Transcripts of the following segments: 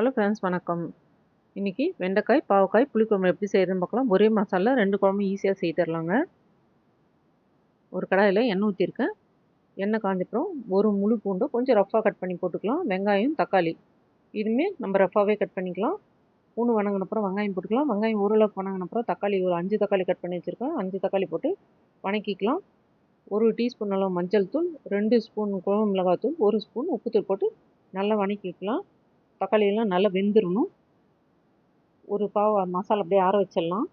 Hello friends வணக்கம். இன்றைக்கி வெண்டைக்காய் பாவக்காய் புளிக்குழம்பு எப்படி செய்கிறதுன்னு பார்க்கலாம். ஒரே மசாலா ரெண்டு குழம்பு ஈஸியாக செய்து தரலாங்க. ஒரு கடாயில் எண்ணெய் ஊற்றிருக்கேன் எண்ணெய் காஞ்சப்புறம் ஒரு முழு பூண்டு கொஞ்சம் ரஃப்பாக கட் பண்ணி போட்டுக்கலாம். வெங்காயம் தக்காளி. இதுவுமே நம்ம ரஃப்பாகவே கட் பண்ணிக்கலாம். பூண்டு வணங்கினப்புறம் வெங்காயம் போட்டுக்கலாம். வெங்காயம் ஓரளவுக்கு வணங்கினப்புறம் தக்காளி ஒரு அஞ்சு தக்காளி கட் பண்ணி வச்சுருக்கேன். அஞ்சு தக்காளி போட்டு வணக்கிக்கலாம். ஒரு டீஸ்பூன் அளவு மஞ்சள் தூள் ரெண்டு ஸ்பூன் குழம்பு மிளகாத்தூள் ஒரு ஸ்பூன் உப்புத்தூள் போட்டு நல்லா வணக்கிக்கலாம். தக்காளியெல்லாம் நல்லா வெந்துடணும் ஒரு பாவ மசாலா அப்படியே ஆற வச்சிடலாம்.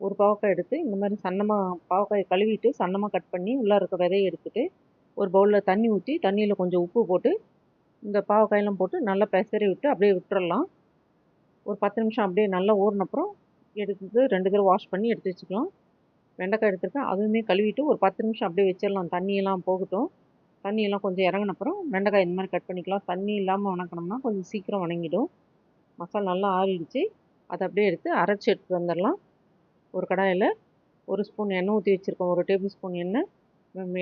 ஒரு பாவக்காய் எடுத்து இந்த மாதிரி சன்னமாக பாவக்காயை கழுவிட்டு சன்னமாக கட் பண்ணி உள்ளே இருக்க விதையை எடுத்துகிட்டு ஒரு பவுலில் தண்ணி ஊற்றி தண்ணியில் கொஞ்சம் உப்பு போட்டு இந்த பாவக்காயெல்லாம் போட்டு நல்லா பெசரி விட்டு அப்படியே விட்டுறலாம். ஒரு பத்து நிமிஷம் அப்படியே நல்லா ஊறினப்புறம் எடுத்து ரெண்டு தடவை வாஷ் பண்ணி எடுத்து வச்சுக்கலாம். வெண்டைக்காய் எடுத்துருக்கேன். அதுவுமே கழுவிட்டு ஒரு பத்து நிமிஷம் அப்படியே வச்சிடலாம். தண்ணியெல்லாம் போகட்டும். தண்ணியெல்லாம் கொஞ்சம் இறங்கினப்புறம் வெண்டைக்காய் இந்த மாதிரி கட் பண்ணிக்கலாம். தண்ணி இல்லாமல் வணக்கணும்னா கொஞ்சம் சீக்கிரம் வணங்கிடும். மசாலா நல்லா ஆறிடுச்சு. அதை அப்படியே எடுத்து அரைச்சி எடுத்து வந்துடலாம். ஒரு கடாயில் ஒரு ஸ்பூன் எண்ணெய் ஊற்றி வச்சுருக்கோம். ஒரு டேபிள் ஸ்பூன் எண்ணெய்.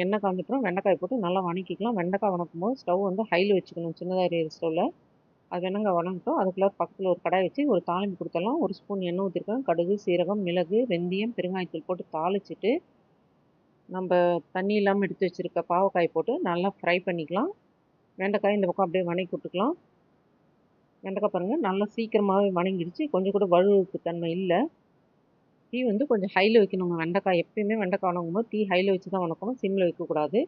எண்ணெய் காஞ்சிட்டோம் வெண்டைக்காய் போட்டு நல்லா வணக்கிக்கலாம். வெண்டைக்காய் வணக்கும் போது ஸ்டவ் வந்து ஹையில் வச்சுக்கணும். சின்னதாக இருக்கிற ஸ்டவ்வில் அது வெண்ணங்காய் வணங்கட்டும். அதுக்குள்ளே பக்கத்தில் ஒரு கடாய் வச்சு ஒரு தாளிப்பு கொடுத்தலாம் ஒரு ஸ்பூன் எண்ணெய் ஊற்றிருக்கேன் கடுகு சீரகம் மிளகு வெந்தயம் பெருங்காயத்தூள் போட்டு தாளிச்சிட்டு நம்ம தண்ணி இல்லாமல் எடுத்து வச்சுருக்க பாவக்காய் போட்டு நல்லா ஃப்ரை பண்ணிக்கலாம். வெண்டைக்காய் இந்த பக்கம் அப்படியே வணக்கி விட்டுக்கலாம். வெண்டைக்காய் பாருங்கள் நல்லா சீக்கிரமாகவே வணங்கிடுச்சு. கொஞ்சம் கூட வழுவுக்கு தன்மை இல்லை. டீ வந்து கொஞ்சம் ஹையில் வைக்கணுங்க. வெண்டைக்காய் எப்பயுமே வெண்டைக்காய் வணங்கும் போது டீ ஹையில் வச்சு தான் வணக்கணும். சிம்மில் வைக்கக்கூடாது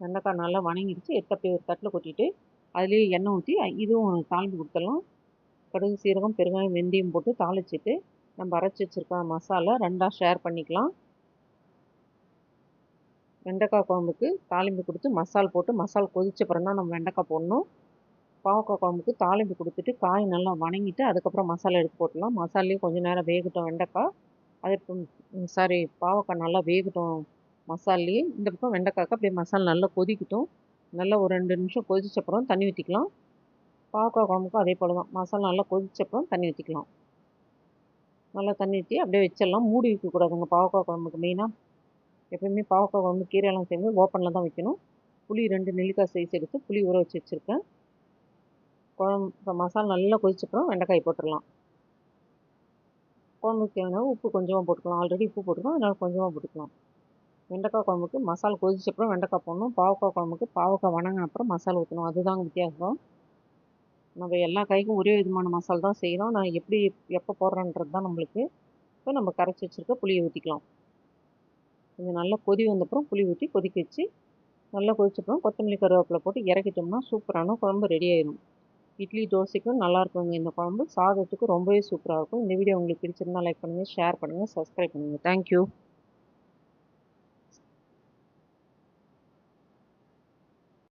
வெண்டைக்காய் நல்லா வணங்கிடுச்சு. எடுத்து ஒரு தட்டில் கொட்டிட்டு அதுலேயே எண்ணெய் ஊற்றி இதுவும் தாழ்ந்து கொடுத்துடலாம். கடுகு சீரகம் பெருங்காயம் வெந்தயம் போட்டு தாளிச்சிட்டு நம்ம அரைச்சி வச்சுருக்க மசாலா ரெண்டாக ஷேர் பண்ணிக்கலாம். வெண்டைக்காய் குழம்புக்கு தாளிம்பு கொடுத்து மசால் போட்டு மசால் கொதிச்சப்புறம் தான் நம்ம வெண்டைக்காய் போடணும். பாவக்காய் குழம்புக்கு தாளிம்பு கொடுத்துட்டு காய் நல்லா வணங்கிட்டு அதுக்கப்புறம் மசாலா எடுத்து போட்டலாம் மசாலையும் கொஞ்சம் நேரம் வேகட்டும் வெண்டைக்காய். அது சாரி பாவக்காய் நல்லா வேகட்டும் மசாலையே. இந்த பக்கம் வெண்டைக்காய்க்கு அப்படியே மசாலா நல்லா கொதிக்கட்டும். நல்லா ஒரு ரெண்டு நிமிஷம் கொதிச்சப்புறம் தண்ணி ஊற்றிக்கலாம் பாவக்காய் குழம்புக்கும் அதே போல் தான். மசாலா நல்லா கொதிச்சப்புறம் தண்ணி ஊற்றிக்கலாம் நல்லா தண்ணி ஊற்றி அப்படியே வச்சிடலாம். மூடி வைக்கக்கூடாதுங்க பாவக்காய் குழம்புக்கு மெயினாக எப்பயுமே பாவக்காய் குழம்பு கீரையெல்லாம் சேர்ந்து ஓப்பனில் தான் வைக்கணும். புளி ரெண்டு நெல்லிக்காய் சைஸ் எடுத்து புளி ஊற வச்சு வச்சுருக்கேன். குழம்பு மசாலா நல்லா கொதிச்சப்புறம் வெண்டைக்காய் போட்டுடலாம். குழம்புக்கு தேவையான உப்பு கொஞ்சமாக போட்டுக்கலாம். ஆல்ரெடி உப்பு போட்டுக்கலாம். அதனால் கொஞ்சமாக போட்டுக்கலாம். வெண்டைக்காய் குழம்புக்கு மசாலா கொதிச்சப்புறம் வெண்டைக்காய் போடணும். பாவக்காய் குழம்புக்கு பாவக்காய் வணங்கின அப்புறம் மசாலா ஊற்றணும் அதுதாங்க வித்தியாசம். நம்ம எல்லா காய்க்கும் ஒரே விதமான மசாலா தான் செய்கிறோம் நான் எப்படி எப்போ போடுறேன்றது தான் நம்மளுக்கு. இப்போ நம்ம கரைச்சி வச்சுருக்க புளியை ஊற்றிக்கலாம் கொஞ்சம் நல்லா கொதி வந்தப்புறம் புளி ஊற்றி கொதிக்க வச்சு நல்லா கொதிச்சப்புறம் கொத்தமல்லி கருவேப்பிலை போட்டு இறக்கிட்டோம்னா சூப்பரான குழம்பு ரெடி ஆயிடும் இட்லி தோசைக்கும் நல்லாயிருக்குங்க இந்த குழம்பு சாதத்துக்கு ரொம்பவே சூப்பராக இருக்கும். இந்த வீடியோ உங்களுக்கு பிடிச்சிருந்தா லைக் பண்ணுங்கள் ஷேர் பண்ணுங்கள் சப்ஸ்கிரைப் பண்ணுங்கள் தேங்க்யூ